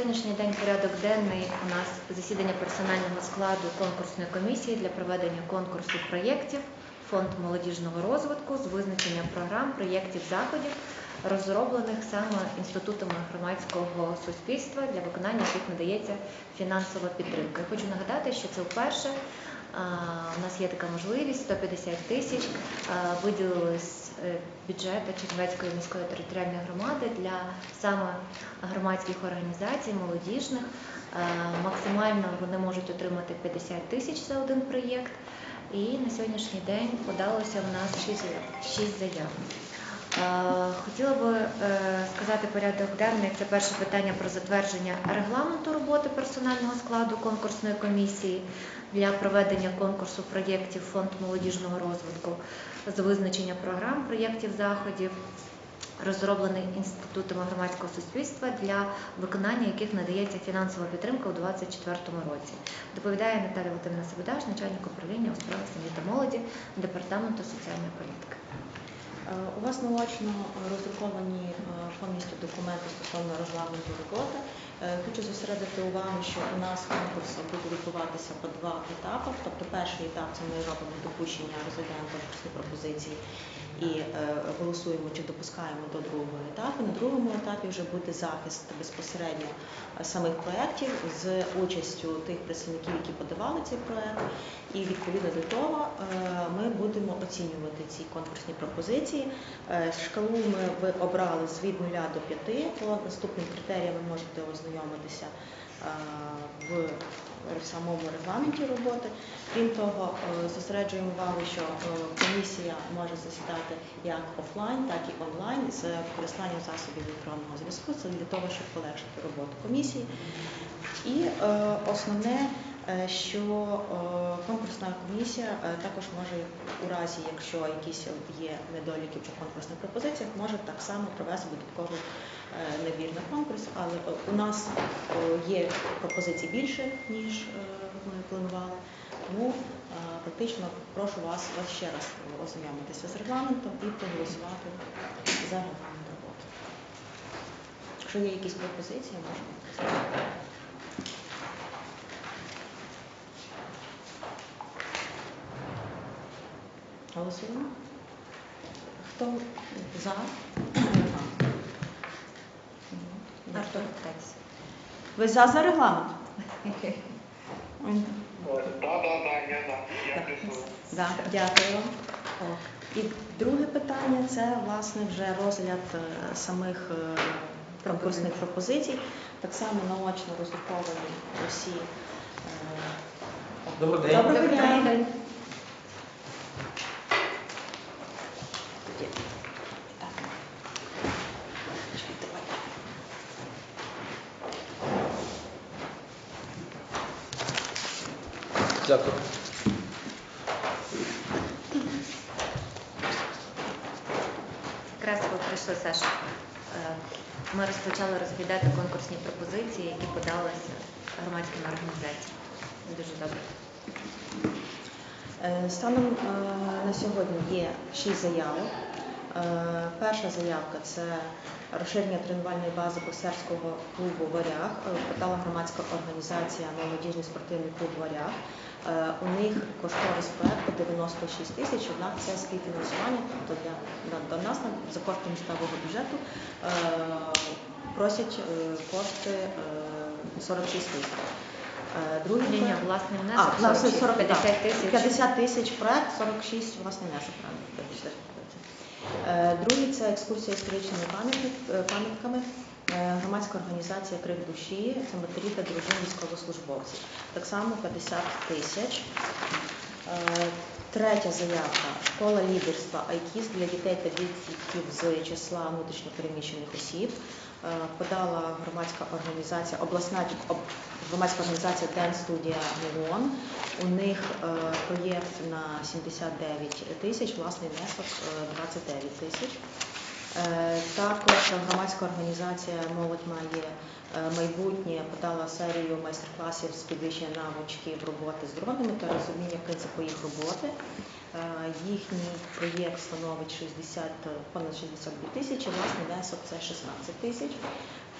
сьогоднішній день порядок денний у нас засідання персонального складу конкурсної комісії для проведення конкурсу проєктів Фонд молодіжного розвитку з визначення програм, проєктів, заходів, розроблених саме інститутами громадського суспільства для виконання яких надається фінансова підтримка. Я хочу нагадати, що це вперше У нас є така можливість 150 тисяч е, бюджету Чернівецької міської територіальної громади для саме громадських організацій, молодіжних. Максимально вони можуть отримати 50 тисяч за один проєкт. І на сьогоднішній день подалося в нас 6 заяв. 6 заяв. Е, Хотіла би е, сказати порядок денний. Це перше питання про затвердження регламенту роботи персонального складу конкурсної комісії для проведення конкурсу проєктів Фонд молодіжного розвитку з визначення програм, проєктів, заходів, розроблений інститутами громадського суспільства для виконання яких надається фінансова підтримка у 2024 році. Доповідає Наталія Володимирівна Сабодаш, начальник управління у справах сім'ї та молоді Департаменту соціальної політики. Е, У вас наочно е, роздруковані е, повністю документи стосовно регламенту роботи. Е, Хочу зосередити увагу, що у нас конкурс буде відбуватися по два етапи. Тобто перший етап це ми робимо допущення, резидента пропозиції і е, голосуємо, чи допускаємо до другого етапу. На другому етапі вже буде захист безпосередньо е, самих проєктів з участю тих представників, які подавали цей проєкт. І відповідно до того е, ми будемо оцінювати ці конкурсні пропозиції. Шкалу ми обрали з від 0 до 5. По наступним критеріям ви можете ознайомитися в самому регламенті роботи. Крім того, е, зосереджуємо увагу, що е, комісія може засідати як офлайн, так і онлайн з використанням засобів електронного зв'язку. Це для того, щоб полегшити роботу комісії. І е, основне, е, що е, конкурсна комісія е, також може у разі, якщо якісь є недоліки по конкурсних пропозиціях, може так само провести додатковий е, набір на конкурс, але е, у нас е, є пропозицій більше, ніж е, ми планували. Тому е, практично прошу вас, ще раз ознайомитися з регламентом і проголосувати за регламент роботи. Якщо є якісь пропозиції, можемо. Голосуємо. Хто за? Артур, питайтеся. Ви за за регламент? Так, так, так, я за. Я Так. присутній. Да, дякую вам. І друге питання це власне вже розгляд е, самих е, конкурсних пропозицій. Так само наочно роздруковані усі. е, Добрий день. Доброго Добрий дня. день. Тоді, так. Чекайте, давайте. Дякую. Якраз прийшли, Саша. Е, Ми розпочали розглядати конкурсні пропозиції, які подалися громадськими організаціями. Дуже добре. Е, Станом е, на сьогодні є шість заявок. Перша заявка це розширення тренувальної бази боксерського клубу Варяг. Е, Подала громадська організація Молодіжний спортивний клуб Варяг. Е, У них кошторис проекту 96 тисяч, однак це співфінансування, тобто для, для- до нас за кошти місцевого бюджету е, просять кошти е, 46 тисяч. Другий Ні, ні, а, внесок власне, 46, 40, 50 тисяч. 50 тисяч проект, 46 власне внесок. правильно, 50 тисяч. Е, Другий це екскурсія історичними е, пам'ятками. Е, Громадська організація Крик душі, це матері та дружин військовослужбовців. Так само 50 тисяч. Е, Третя заявка школа лідерства айкіст для дітей та дітей з числа внутрішньопереміщених осіб. Е, Подала громадська організація, обласна об- громадська організація Ден студія Мільйон. У них е, проєкт на 79 тисяч, власний внесок е, 29 тисяч. Е, Також громадська організація Молодь має е, майбутнє подала серію майстер-класів з підвищення навичків роботи з дронами та розуміння принципу їх роботи. Е, Їхній проєкт становить 60, е, понад 62 тисячі, власний внесок це 16 тисяч.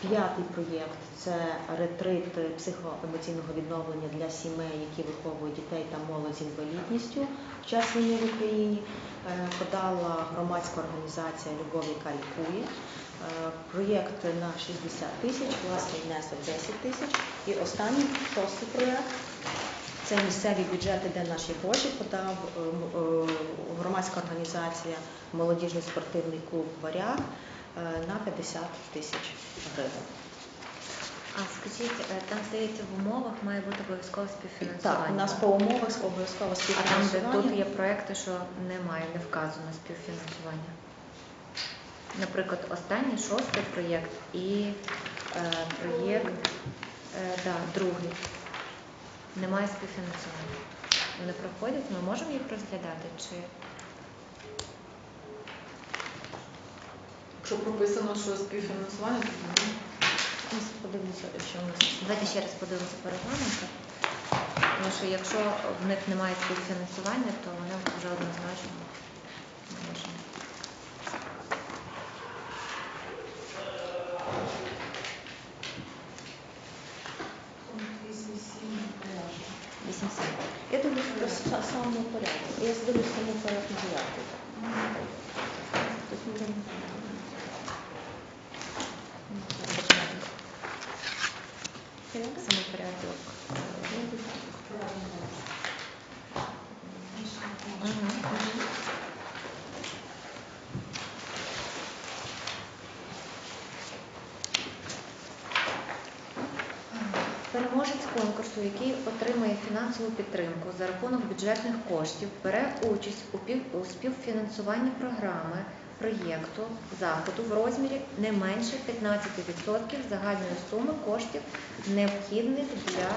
П'ятий проєкт це ретрит психоемоційного відновлення для сімей, які виховують дітей та молодь з інвалідністю в час війни в Україні. Е, Подала громадська організація Любов, яка лікує. Е, Проєкт на 60 тисяч, власний внесок 10 тисяч. І останній шостий проєкт це місцеві бюджети, де наші гроші подав е, громадська організація Молодіжний спортивний клуб Варяг на 50 тисяч гривень. А скажіть, е, там здається, в умовах має бути обов'язкове співфінансування. Так, у нас по умовах обов'язково А там, де співфінансування. тут є проекти, що немає, не вказано співфінансування. Наприклад, останній шостий проєкт і е, проєкт, е, да, другий. Немає співфінансування. Вони проходять, ми можемо їх розглядати чи Якщо прописано, що співфінансування, то подивимося, що у нас. давайте ще раз подивимося по регламенту. Тому що якщо в них немає співфінансування, то вони вже однозначно не можемо. Вісім сім. Я дивлюся про са- самому порядку. Я здивлюся саму порядку заявку. Тобто ми будемо- Порядок? Саме порядок. Мгм. Переможець конкурсу, який отримає фінансову підтримку за рахунок бюджетних коштів, бере участь у співфінансуванні програми проєкту заходу в розмірі не менше 15% загальної суми коштів, необхідних для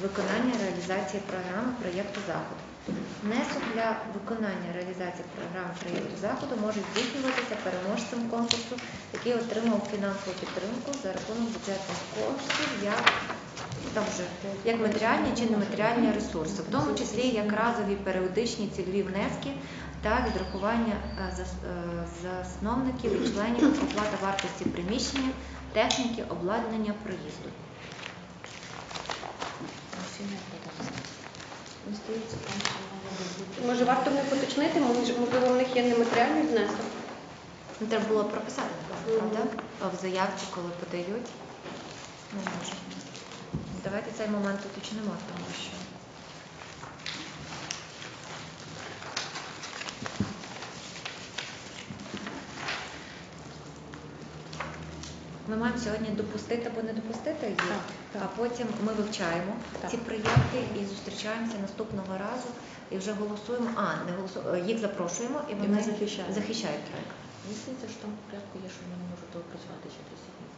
виконання реалізації програми проєкту заходу. Внесок для виконання реалізації програми проєкту заходу може здійснюватися переможцем конкурсу, який отримав фінансову підтримку за рахунок бюджетних коштів як там вже як матеріальні чи нематеріальні ресурси, в тому числі як разові періодичні цільові внески та відрахування е, е, засновників і членів оплата вартості приміщення, техніки, обладнання, проїзду. Може, варто в них уточнити, можливо, в них є нематеріальний внесок. Ну, Треба було прописати, правда? В заявці, коли подають, не може. Давайте цей момент уточнимо, тому що. Ми маємо сьогодні допустити або не допустити їх, Так, так. а потім ми вивчаємо Так. ці проєкти і зустрічаємося наступного разу і вже голосуємо. А, не голосуємо, їх запрошуємо і І вони ми захищаємо. захищають проєкт. Мені що там в порядку є, що вони можуть доопрацювати ще 10 днів.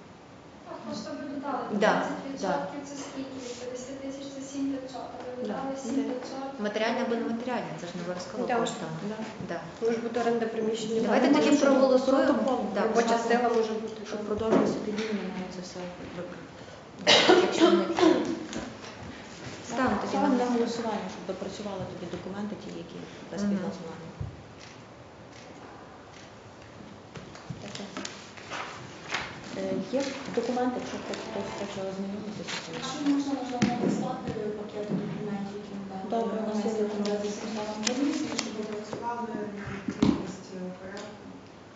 Просто ви додали Да, 15% це скільки? 50 тисяч це 7500, а ви додали Да. 7500. Матеріальне або нематеріальне, це ж не обов'язково Да. коштами. Да. Да. Може бути оренда приміщення. Давайте можемо проголосуємо. протокол Да, Робоча сила може бути. Щоб продовжувалося підвільно, має це все викрити. Якщо не ставимо тоді Ставимо на голосування, щоб допрацювали тоді документи, ті, які без Мгм. Таке. Е, Є документи, якщо хтось хоче ознайомитися цим. Можна, можливо, надіслати пакет документів, які ми даємо Добре, у нас є документи. комісії, щоб опрацювали відповідність е, порядку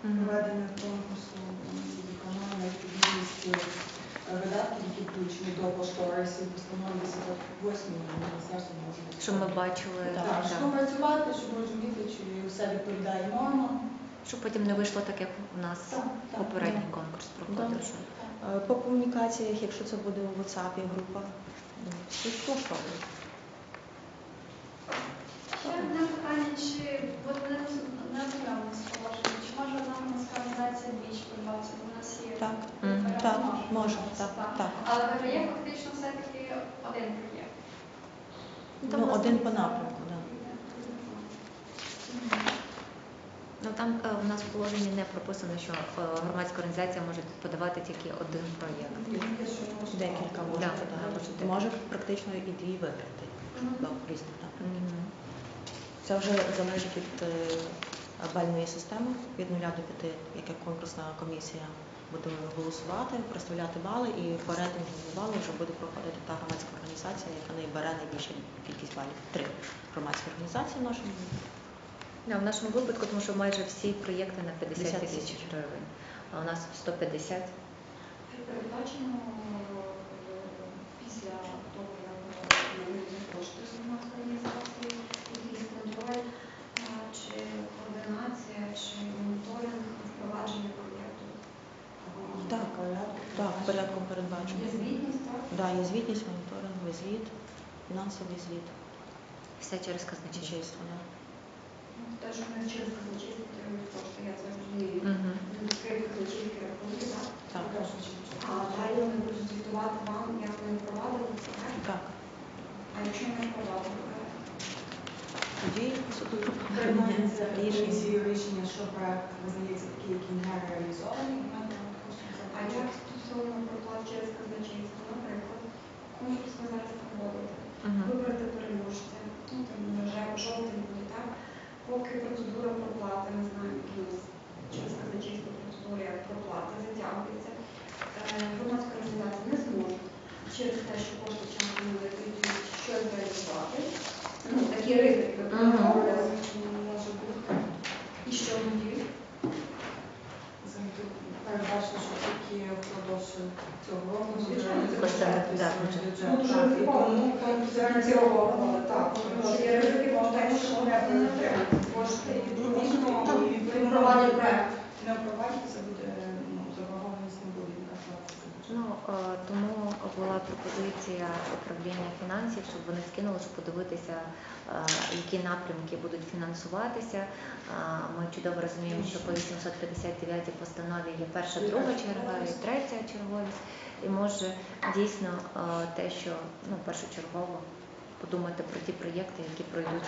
проведення конкурсу, і виконання відповідність е, видатків, які включені до кошторисів, постанови 58 міністерства може щоб ми бачили. Так, щоб працювати, щоб розуміти, чи все відповідає нормам, Щоб потім не вийшло так, як у нас Так, так, попередній конкурс проходив. Добре. Е, По комунікаціях, якщо це буде у WhatsApp група, ну. Ще одне питання, чи от не не ознайомлено чи може одна громадська організація двічі придбатися, бо в нас є Так, так, може так, так. Але виграє фактично все-таки один проєкт. Ну, один по напрямку, да. Ну там е, в нас в положенні не прописано, що е, громадська організація може подавати тільки один проєкт. Декілька може Да, да, може Може практично і дві виграти. Да, в різних напрямках. Мгм. Це вже залежить від е, бальної системи від 0 до 5, яка конкурсна комісія буде голосувати, проставляти бали, і по рейтингу балу вже буде проходити та громадська організація, яка набере найбільшу кількість балів. Три громадські організації в нашому в нашому випадку, тому що майже всі проєкти на 50 50 тисяч гривень, а у нас 150. Чи передбачено е, після того, як надаються кошти з організації, якийсь контроль, е, чи координація, чи моніторинг впровадження проєкту? Так, Так, порядком передбачено. Є звітність, так? Да, є звітність, моніторинговий звіт, фінансовий звіт, Все через казначейство. чечейство. Те, що ми через казначейство отримують кошти, я це розумію. Мгм. Відкрити казначейські рахунки, так? Так, А далі вони будуть звітувати вам, як вони впровадили це, так? так. А якщо не впровадили, Тоді судове Приймається рішення. рішення, що проект визнається такий, який не реалізований, і ми А як стосовно проплат через казначейство, наприклад, конкурс ви зараз проводите, Мгм. вибрати переможця, ну там вже жовтень буде, так? Поки процедура проплати, ми знаємо, які у нас через казначейство процедура проплати затягується, е, громадська організація не зможе через те, що кошти часу не викриють, щось реалізувати. Ну, такі ризики ви Мгм. проговорили. може бути. І що тоді? Передбачено, що тільки впродовж цього року буде Звичайно, це Кошти, визначатись так, бюджет. Ну, дуже Так, і впевнено, тому тому це це цього року, так. Тому що є ризики, бо те, що не буде отримати кошти і відповідно Так. при впровадженні проекту. Не впровадиться, буде ну, заборгованість не буде відраховуватися. Ну е, тому була пропозиція управління фінансів, щоб вони скинули, щоб подивитися, е, які напрямки будуть фінансуватися. Е, Ми чудово розуміємо, що по 859 постанові є перша, друга чергова і третя черговість. І може дійсно те, що ну першочергово подумати про ті проєкти, які пройдуть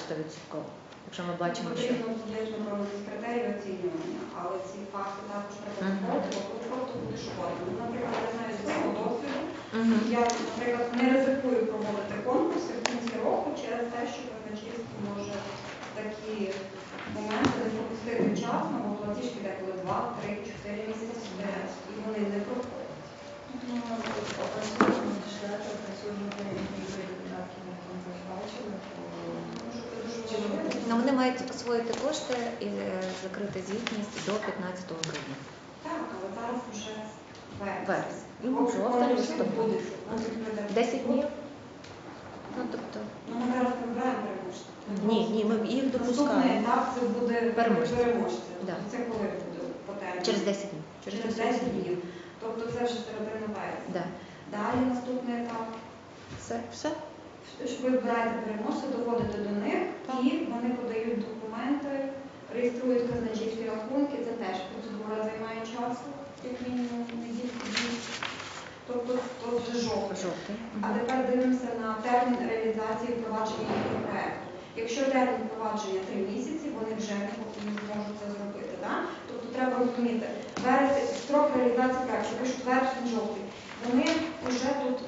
100%. Якщо ми бачимо, що Потрібно проводити критерії оцінювання, але ці факти також треба Мгм. бо тут просто буде шкода. Ну, Наприклад, я знаю з свого досвіду, я, наприклад, не ризикую проводити конкурси в кінці року через те, що казначейство може такі моменти не пропустити вчасно, бо платіжки деколи 2, 3, 4 місяці і вони не проходять. Ну, опрацюємо, надішлете, опрацюємо перелік видів видатків, які ми передбачили, то Тому що це дуже важливо. Ну, вони мають освоїти кошти і е, закрити звітність до 15 грудня. Так, але зараз вже вересень. Ну, жовтень, листопад. відбудеться, конкурс пройде 10 днів. Ну, тобто, Ну, ми зараз вибираємо переможця. Ні, ні, ми їх Наступний етап це буде Переможці. переможця. Да. Це коли буде по терміну? через 10 днів. Через 10 днів. Тобто це вже середина вересня. Да. Далі наступний етап. Все. Все. Що ви вибираєте переможця, доходите до них і вони подають документи, реєструють казначейські рахунки. Це теж процедура займає часу, як мінімум недільку. Тобто то вже жовтий. А тепер дивимося на термін реалізації впровадження проекту. Якщо термін впровадження три місяці, вони вже не зможуть це зробити. Да? Тобто треба розуміти, вересень, строк реалізації проекту, пишуть вересень жовтий. Вони вже тут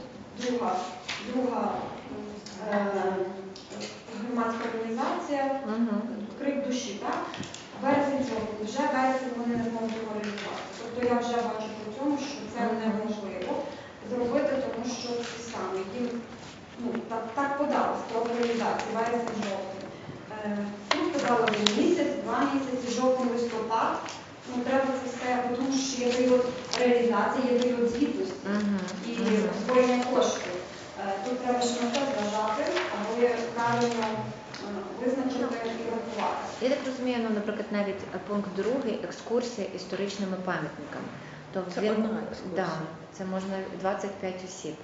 друга, друга громадська організація, крик душі, так? Вересень жовтий, вже вересень вони не зможуть його реалізувати. Тобто я вже бачу по цьому, що це неможливо зробити, тому що ті самі їм ну, так, так подали строк реалізації, вересень жовтий. Е, Тут подали місяць, два місяці, жовтень, листопад. Ну, треба це все, тому що є період реалізації, є період звітності і освоєння коштів. Е, Тут треба ще на це зважати, аби правильно визначити і рахувати. Я так розумію, ну, наприклад, навіть е, пункт другий екскурсія історичними пам'ятниками. То Це він- одна екскурсія. Да, це можна 25 осіб.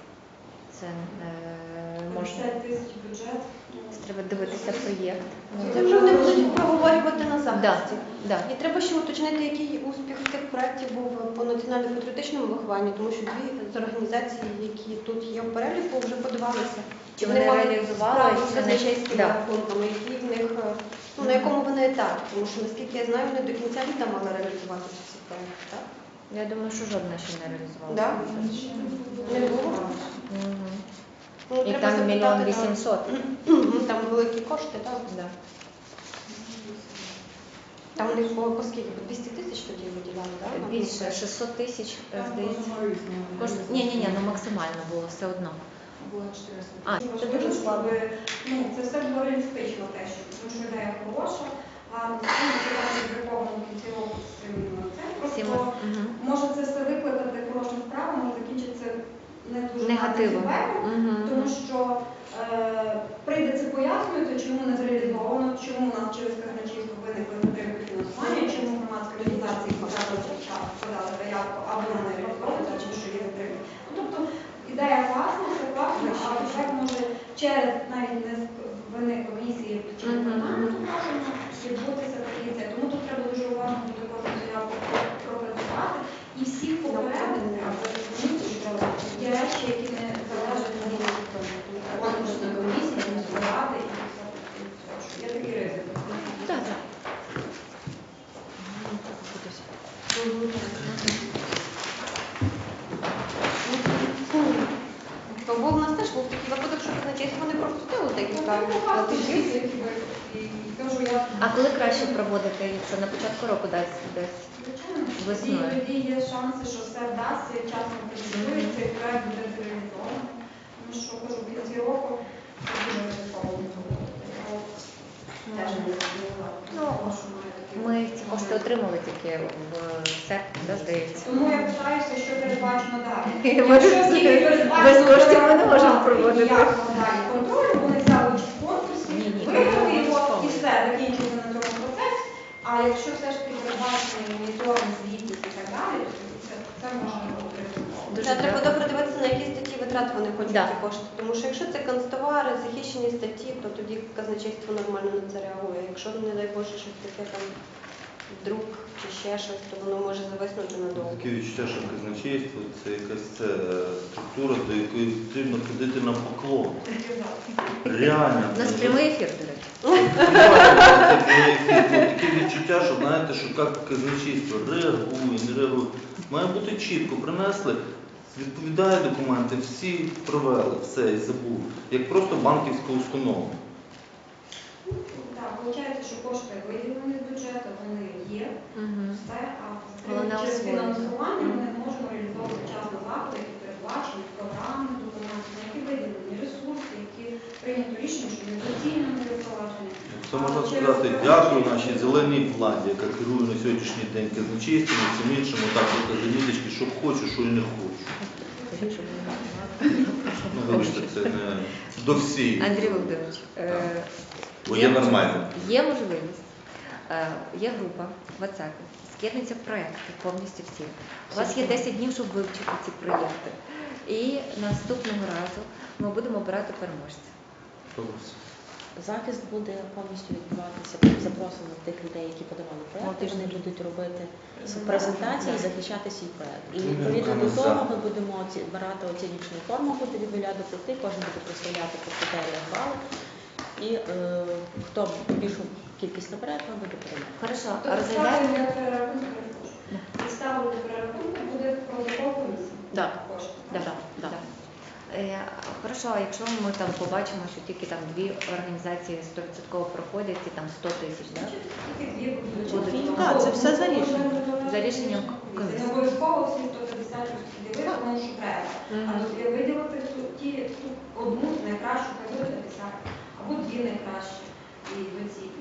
Це е, можна 50 тисяч бюджет. ну, треба дивитися проєкт. Ну, Це вже вони будуть проговорювати на захисті. да. І треба ще уточнити, який успіх цих проєктів був по національно-патріотичному вихованню, тому що дві з організацій, які тут є в переліку, вже подавалися. Чи Вони реалізували, з казначейськими Да. рахунками, які в них, ну, на якому вони етапі, тому що, наскільки я знаю, вони до кінця літа мали реалізувати всі? Я думаю, що жодна ще не реалізувала. Да? Не було? Мгм. Ну, І треба там запитати, мільйон да. вісімсот. Там великі кошти, так? Да. Там у них по, по скільки? По 200 тисяч тоді виділяли, так? Більше 600 тисяч, е, здається. Кожен... Ні, ні, ні, ну максимально було все одно. Було 400. А, Це дуже складно. Ну, це все було реалістично те, тому що ідея хороша, а це в кінці року з цим Просто може це все викликати хорошу справу, може закінчитися не дуже фідбеком, Мгм. тому що е, прийдеться пояснювати, чому не зреалізовано, чому у нас через казначейство виникли затримки фінансування, чому громадські організації подали заявку або не реалізовується, чи що є затримки. Ну, тобто ідея класна, все класно, а фідбек може через навіть не з вини комісії чи Мгм. департаменту можемо відбутися такі це. Тому тут треба дуже уважно бути кожну заявку пропрацювати і всіх попередити, аби розуміти, що є речі, які не залежать від конкурсної комісії, міської ради і все таке. Що Є такий ризик. Так, так. То був у нас теж був такий випадок, що казначейство не пропустило декілька Ну, платежів. платежі, і кажу, я А проводити, якщо на початку року десь десь? Звичайно, тоді, є шанси, що все вдасться, вчасно працюється, і проект буде зреалізований. Тому що кажу, в кінці року це дуже. Теж не Ну, тому що має такі Ми ці кошти отримали тільки в серпні, да, здається. Тому я питаюся, що передбачено далі. Ми Якщо тільки передбачено без коштів ми не можемо проводити. далі вони взяли участь в конкурсі, Ні, ні, виграли не його і обов'язково. все, закінчили на цьому процес. А якщо все ж таки передбачений моніторинг, звітність і так далі, то це, це може. Дуже Це треба добре дивитися, на які статті витрат вони хочуть Да. ці кошти. Тому що якщо це канцтовари, захищені статті, то тоді казначейство нормально на це реагує. Якщо, не дай Боже, щось таке там друк чи ще щось, то воно може зависнути надовго. Таке відчуття, що казначейство це якась це е, структура, до якої потрібно ходити на поклон. Реально. У нас прямий ефір, до речі. Таке відчуття, що знаєте, що як казначейство реагує, не реагує. Має бути чітко, принесли, відповідає документи, всі провели, все і забули. Як просто банківська установа. Так, виходить, що кошти виділені з бюджету, вони є, Мгм. все, а через фінансування ми не можемо реалізовувати вчасно заходи, які передбачені, програми, документи, які виділені ресурси, які прийнято рішення, що інвестиційно не запроваджені. Це можна сказати, дякую нашій зеленій владі, яка керує на сьогоднішній день казначейством всім іншим, отак покаже ніточки, що хочу, що і не хочу. Ну, вибачте, це не до всіх. Андрій Володимирович, е, Бо є нормально. Є можливість, е, є група в WhatsApp, скидаються проекти повністю всі. У вас є 10 днів, щоб вивчити ці проєкти. І наступного разу ми будемо обирати переможця. Захист буде повністю відбуватися під запросами тих людей, які подавали проекти. Вони будуть робити презентації і захищати свій проект. І Ну, відповідно ну, до того ми будемо оці- оціночну форму, буде від нуля до п'яти, кожен буде представляти по критеріях бали. І е, хто більшу кількість набере, то буде перемогти. Хорошо, Тобто розглядаємо. ставлення перерахунку, буде протокол комісії. Так. Кошти. Да. Е, Хорошо, а якщо ми там побачимо, що тільки там дві організації 100% проходять і там 100 тисяч, да? Тільки дві будуть. Так, це все за рішенням. За рішенням комісії. Не обов'язково всі 150 розподілити, тому що треба. А тут я виділити ту, ті, ту одну найкращу, хай буде 50, або дві найкращі і доцільні.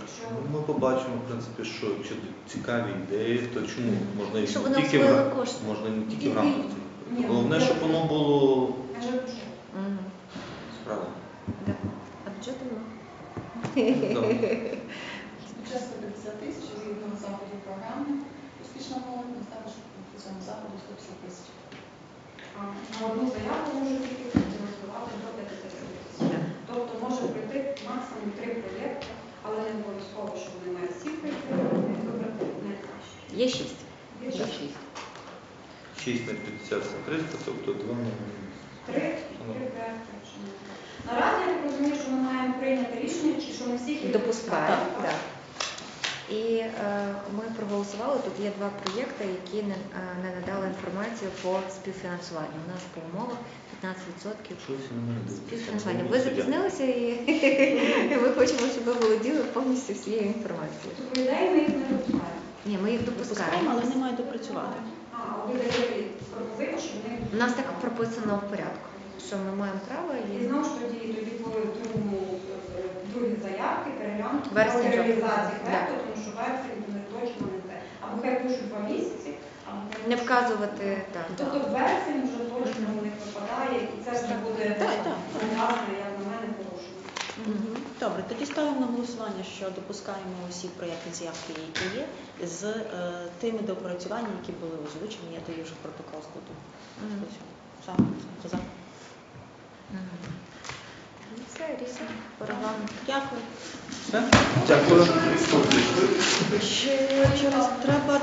Якщо Ми побачимо, в принципі, що якщо цікаві ідеї, то чому можна їх Щоб не вони тільки в освоїли рам- кошти. можна не тільки в рамках. Ні, Головне, ну, щоб воно було бюджет. Мгм. справа. Да. А бюджету нема. Бюджет 150 тисяч згідно заходів програми. Успішна молодь, також по цьому заходу 150 тисяч. А На одну заяву може тільки фінансувати до 50 тисяч. Може пройти максимум три проєкти, але не обов'язково, що вони мають всі пройти, вибрати найкраще. Є шість. Є шість. 6 на 50 це 300, тобто 2 мільйони. три, три проєкти. ми- Наразі я так розумію, що ми маємо прийняти рішення, чи що не всіх їх Допускаємо. допускаємо. Так. І е, ми проголосували. Тут є два проєкти, які не, е, не надали інформацію по співфінансуванню. У нас по умовах 15% Щось я не знаю. співфінансування. Ви запізнилися і ми хочемо, щоб ви володіли повністю всією інформацією. Ми їх не допускаємо. Ні, ми їх Допускаємо, але не мають допрацювати. У нас так прописано в порядку, що ми маємо право І і знову ж тоді, тоді по другому, е, другі заявки переглянути реалізації проекту, тому що вересень буде точно не те. Або хай пишуть два місяці, або хай не вказувати так. Тобто вересень вже точно у них випадає, і це вже буде власне, як на мене, порушення. Добре, тоді ставимо на голосування, що допускаємо усі проєктні заявки, які є, з е, тими доопрацюваннями, які були озвучені. Я даю вже протокол складу. Мгм. Хто за? Рішення по регламенту. Дякую. Все? Дякую. Ще через треба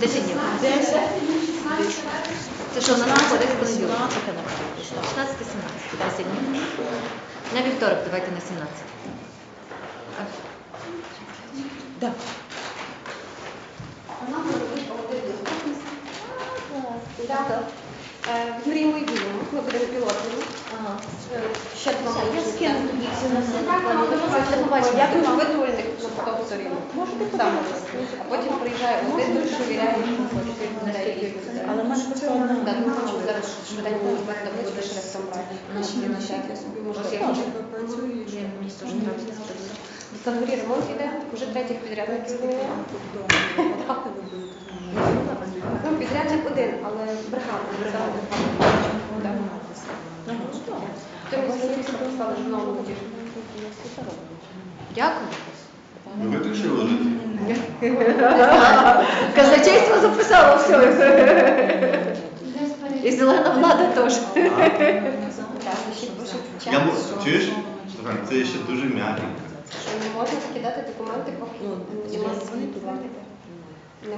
10 днів. 10, Це що, на нас з понеділка? 18 наприклад. 16-17, 10 днів. На вівторок давайте на 17. А, Да. А нам робить аудит. Так. Е, В Юрії Мойдіному ми будемо пілотними. Ага. Ще два Я скину тоді цю на побачимо. Я дуже видовольник на поток сторін. Саме. А потім приїжджає аудитор, перевіряє, наскільки Але мене просто одна. Так, ми хочемо зараз швиденько розбити табличку шрифтом брати. На сайті собі можна. Є, мені теж нравиться. В Кангурі ремонт іде, вже третіх підрядників змінили. Ну, підрядник один, але бригада. Бригада. Так. Ага, добре. То ми сьогодні прописали журналу «Молодіж». Дякую. Ви виключили? Казначейство записало все. І зелена влада теж. Чуєш? Це ще дуже м'якенько. що не можна скидати документи, поки Ну,